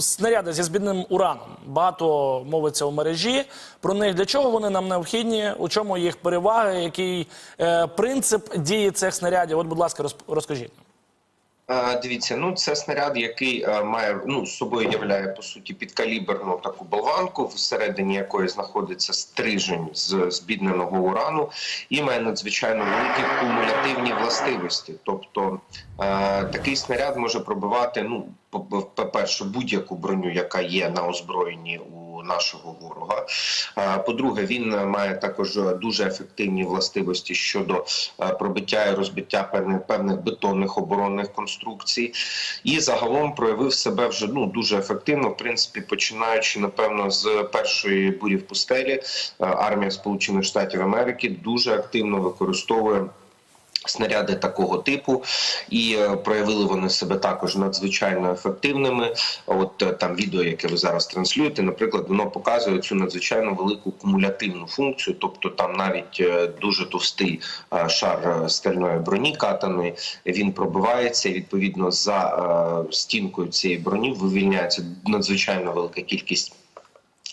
снаряди зі збідним ураном. Багато мовиться у мережі про них. Для чого вони нам необхідні? У чому їх переваги? Який е, принцип дії цих снарядів? От, будь ласка, розкажіть. Е, Дивіться, ну це снаряд, який е, має ну з собою являє по суті підкаліберну таку болванку, всередині якої знаходиться стрижень з збідненого урану, і має надзвичайно великі кумулятивні властивості. Тобто е, такий снаряд може пробивати ну по- перше, будь-яку броню, яка є на озброєнні у нашого ворога. По-друге, він має також дуже ефективні властивості щодо пробиття і розбиття певних певних бетонних оборонних конструкцій, і загалом проявив себе вже ну дуже ефективно. В принципі, починаючи напевно з першої бурі в пустелі, армія Сполучених Штатів Америки дуже активно використовує. Снаряди такого типу, і е, проявили вони себе також надзвичайно ефективними. От е, там відео, яке ви зараз транслюєте, наприклад, воно показує цю надзвичайно велику кумулятивну функцію, тобто там навіть е, дуже товстий шар стальної броні катаної, він пробивається. І відповідно за стінкою цієї броні вивільняється надзвичайно велика кількість.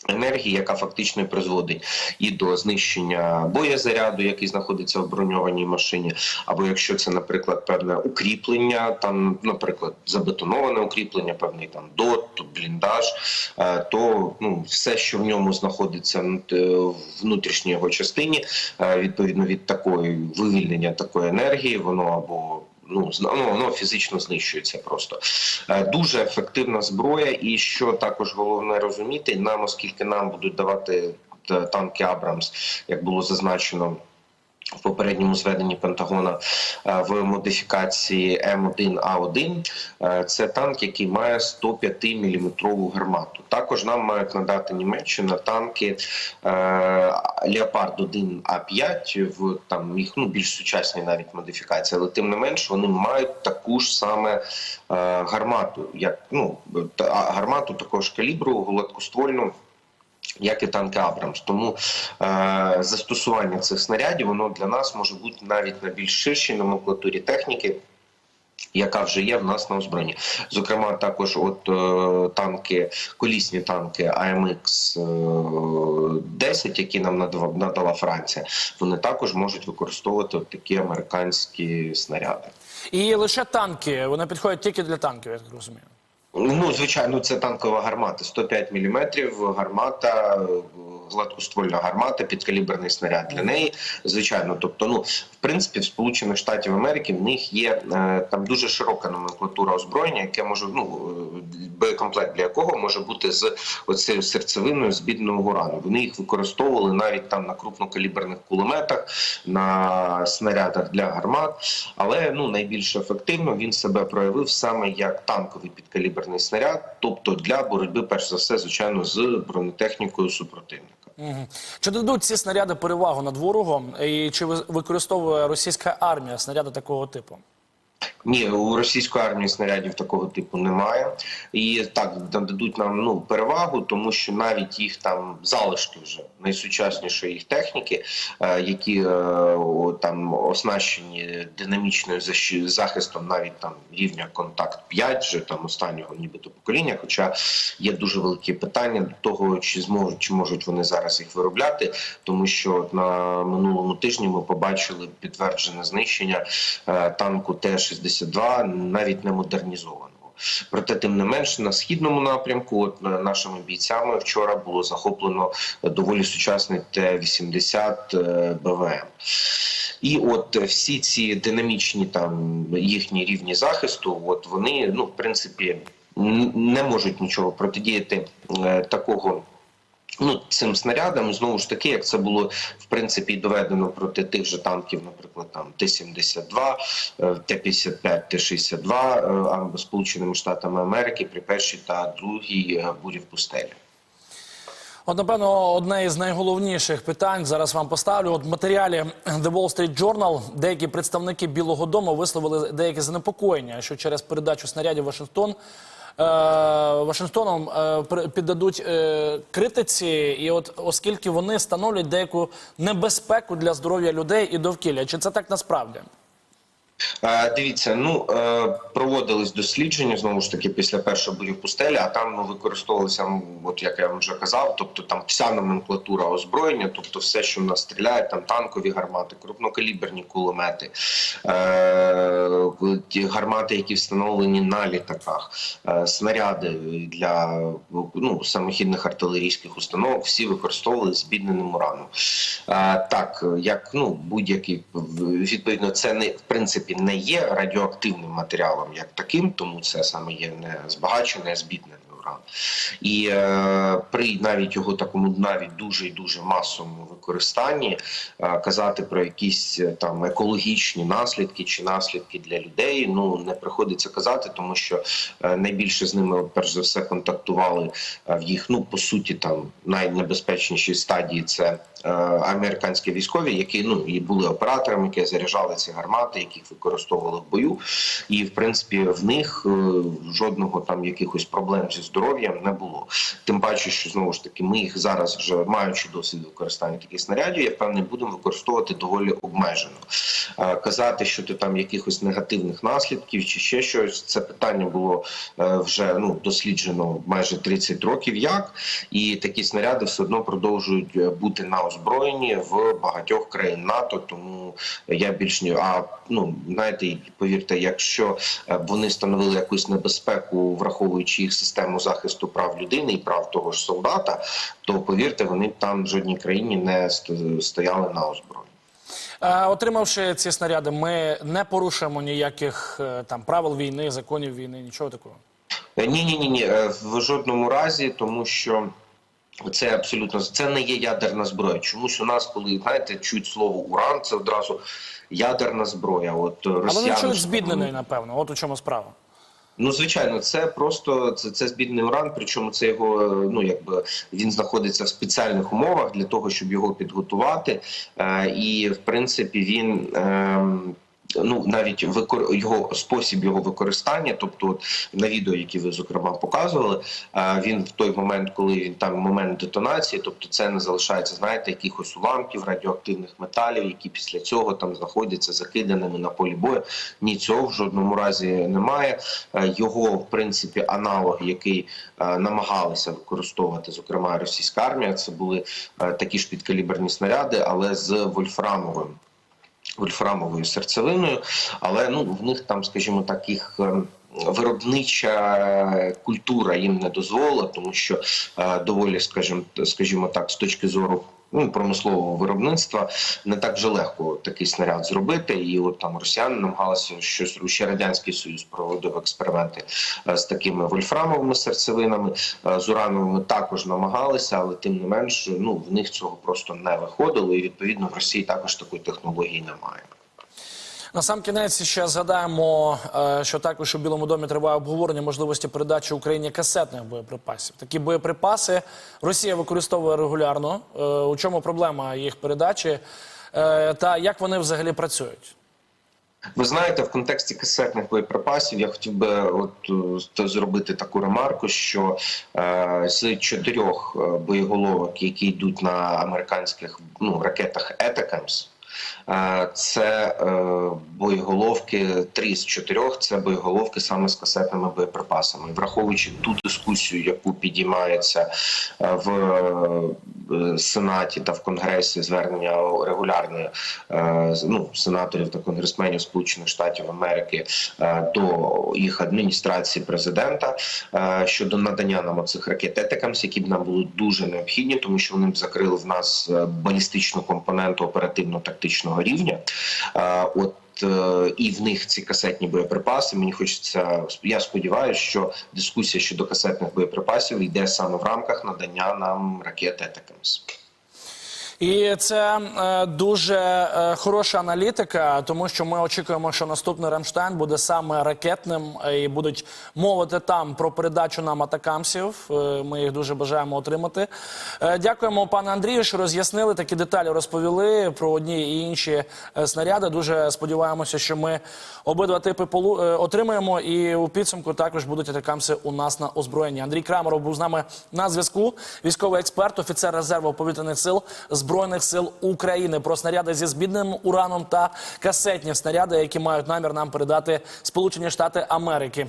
Енергії, яка фактично призводить і до знищення боєзаряду, який знаходиться в броньованій машині, або якщо це, наприклад, певне укріплення, там, наприклад, забетоноване укріплення, певний там дот, бліндаж, е, то ну все, що в ньому знаходиться е, в внутрішній його частині, е, відповідно від такої вивільнення такої енергії, воно або Ну, ну, воно фізично знищується просто. Е, Дуже ефективна зброя, і що також головне розуміти, нам, оскільки нам будуть давати е, танки Абрамс, як було зазначено. В попередньому зведенні Пентагона е, в модифікації М1А1 е, це танк, який має 105 мм гармату. Також нам мають надати Німеччина танки е, Леопард 1 А5 в там їх ну більш сучасні навіть модифікації, але тим не менш вони мають таку ж саме гармату, як ну гармату такого ж калібру, гладкоствольну як і танки Абрамс. Тому е, застосування цих снарядів воно для нас може бути навіть на більш ширшій номенклатурі техніки. Яка вже є в нас на озброєнні, зокрема, також от е, танки, колісні танки АМХ е, 10 які нам надала, надала Франція, вони також можуть використовувати от такі американські снаряди. І лише танки, вони підходять тільки для танків, я так розумію. Ну, звичайно, це танкова гармата. 105 мм, гармата, е, гладкоствольна гармата, підкаліберний снаряд для неї. Звичайно, тобто, ну в принципі, в Сполучених Штатів Америки в них є е, там дуже широка номенклатура озброєння, яке може ну е, боєкомплект для якого може бути з оцією серцевиною з бідного урану. Вони їх використовували навіть там на крупнокаліберних кулеметах, на снарядах для гармат. Але ну найбільш ефективно він себе проявив саме як танковий підкаліберний снаряд, тобто для боротьби, перш за все, звичайно, з бронетехнікою супротивника. Чи дадуть ці снаряди перевагу над ворогом? І чи ви- використовує російська армія снаряди такого типу? Ні, у російської армії снарядів такого типу немає. І так дадуть нам ну перевагу, тому що навіть їх там залишки вже найсучаснішої їх техніки, е, які е, там оснащені динамічною захистом, навіть там рівня контакт 5 вже там останнього, нібито покоління. Хоча є дуже великі питання до того, чи зможуть чи можуть вони зараз їх виробляти, тому що на минулому тижні ми побачили підтверджене знищення е, танку Т-60. С-2 навіть не модернізованого. Проте, тим не менш, на східному напрямку, от е, нашими бійцями вчора було захоплено доволі сучасний Т-80 е, БВМ. І от е, всі ці динамічні там їхні рівні захисту, от вони ну в принципі не можуть нічого протидіяти такого. Ну, цим снарядам знову ж таки, як це було в принципі доведено проти тих же танків, наприклад, там Т-72, е, Т-55, Т-62 е, Сполученими Штатами Америки при першій та другій е, бурі в пустелі. От, напевно, одне із найголовніших питань зараз вам поставлю. От в матеріалі The Wall Street Journal деякі представники Білого Дому висловили деяке занепокоєння, що через передачу снарядів Вашингтон Вашингтоном е, піддадуть е, критиці, і от оскільки вони становлять деяку небезпеку для здоров'я людей і довкілля, чи це так насправді? Е, Дивіться, ну е, проводились дослідження знову ж таки після першого бою в пустелі, а там ну, використовувалися, от як я вам вже казав, тобто там вся номенклатура озброєння, тобто все, що в нас стріляє, там танкові гармати, крупнокаліберні кулемети, е, гармати, які встановлені на літаках, е, снаряди для ну, самохідних артилерійських установок, всі використовували збідненим ураном. Е, так, як ну будь-який відповідно, це не в принципі не є радіоактивним матеріалом як таким, тому це саме є не збагачений, а збіднений уран. І е, при навіть його такому навіть дуже і дуже масовому використанні е, казати про якісь е, там екологічні наслідки чи наслідки для людей. Ну не приходиться казати, тому що е, найбільше з ними перш за все контактували е, в їх ну по суті там найнебезпечніші стадії це е, американські військові, які ну і були операторами, які заряджали ці гармати, яких використовували в бою. І в принципі в них е, жодного там якихось проблем зі здоров'ям не було. Тим паче, що знову ж таки ми їх зараз, вже маючи досвід використання таких снарядів, я впевнений, будемо використовувати доволі обмежено. Е, Казати, що то там якихось негативних наслідків чи ще щось, це питання було е, вже ну досліджено майже 30 років. Як і такі снаряди все одно продовжують бути на озброєнні в багатьох країн НАТО. Тому я більш ні. А ну знаєте, повірте, якщо е, вони становили якусь небезпеку, враховуючи їх систему захисту прав людини і прав того ж солдата, то повірте, вони там в жодній країні не стояли на озброєнні. Е, Отримавши ці снаряди, ми не порушуємо ніяких е, там правил війни, законів війни, нічого такого. Ні, ні, ні, ні, в жодному разі, тому що. Це абсолютно це не є ядерна зброя. Чомусь у нас, коли знаєте, чують слово уран, це одразу ядерна зброя. От Але росіяни вони чують збіднений, напевно. От у чому справа. Ну, звичайно, це просто це, це збідний уран. Причому це його ну якби він знаходиться в спеціальних умовах для того, щоб його підготувати. Е, і в принципі він. Е, Ну, навіть викор... його спосіб його використання, тобто от, на відео, які ви зокрема показували, він в той момент, коли він там момент детонації, тобто це не залишається, знаєте, якихось уламків радіоактивних металів, які після цього там знаходяться закиданими на полі бою. Ні, цього в жодному разі немає. Його в принципі аналог, який намагалися використовувати, зокрема російська армія, це були такі ж підкаліберні снаряди, але з вольфрамовим вольфрамовою серцевиною, але ну в них там, скажімо так, їх. ем, Виробнича культура їм не дозволила, тому що е, доволі, скажімо, скажімо так, з точки зору ну, промислового виробництва не так вже легко такий снаряд зробити. І от там росіяни намагалися щось ще радянський союз проводив експерименти е, з такими вольфрамовими серцевинами, е, з урановими також намагалися, але тим не менш, ну в них цього просто не виходило. І відповідно в Росії також такої технології немає. На сам кінець ще згадаємо, е, що також у Білому домі триває обговорення можливості передачі Україні касетних боєприпасів. Такі боєприпаси Росія використовує регулярно. Е, У чому проблема їх передачі Е, та як вони взагалі працюють? Ви знаєте, в контексті касетних боєприпасів я хотів би от зробити таку ремарку, що е, з чотирьох боєголовок, які йдуть на американських ну, ракетах Етакамс, це е, боєголовки три з чотирьох. Це боєголовки саме з касетними боєприпасами, враховуючи ту дискусію, яку підіймається е, в Сенаті та в Конгресі звернення регулярне е, ну, сенаторів та конгресменів Сполучених Штатів Америки е, до їх адміністрації президента е, щодо надання нам оцих ракет Етекамс, які б нам були дуже необхідні, тому що вони б закрили в нас е, балістичну компоненту оперативно-тактичного рівня. Е, От е, і в них ці касетні боєприпаси. Мені хочеться я сподіваюся, що дискусія щодо касетних боєприпасів йде саме в рамках надання нам ракети Етекамс. І це е, дуже е, хороша аналітика, тому що ми очікуємо, що наступний Рамштайн буде саме ракетним е, і будуть мовити там про передачу нам атакамсів. Е, ми їх дуже бажаємо отримати. Е, дякуємо, пане Андрію, що роз'яснили такі деталі, розповіли про одні і інші е, снаряди. Дуже сподіваємося, що ми обидва типи полу- е, отримаємо, і у підсумку також будуть атакамси у нас на озброєнні. Андрій Крамеров був з нами на зв'язку. Військовий експерт, офіцер резерву повітряних сил збройних сил України. Про снаряди зі збідним ураном та касетні снаряди, які мають намір нам передати Сполучені Штати Америки.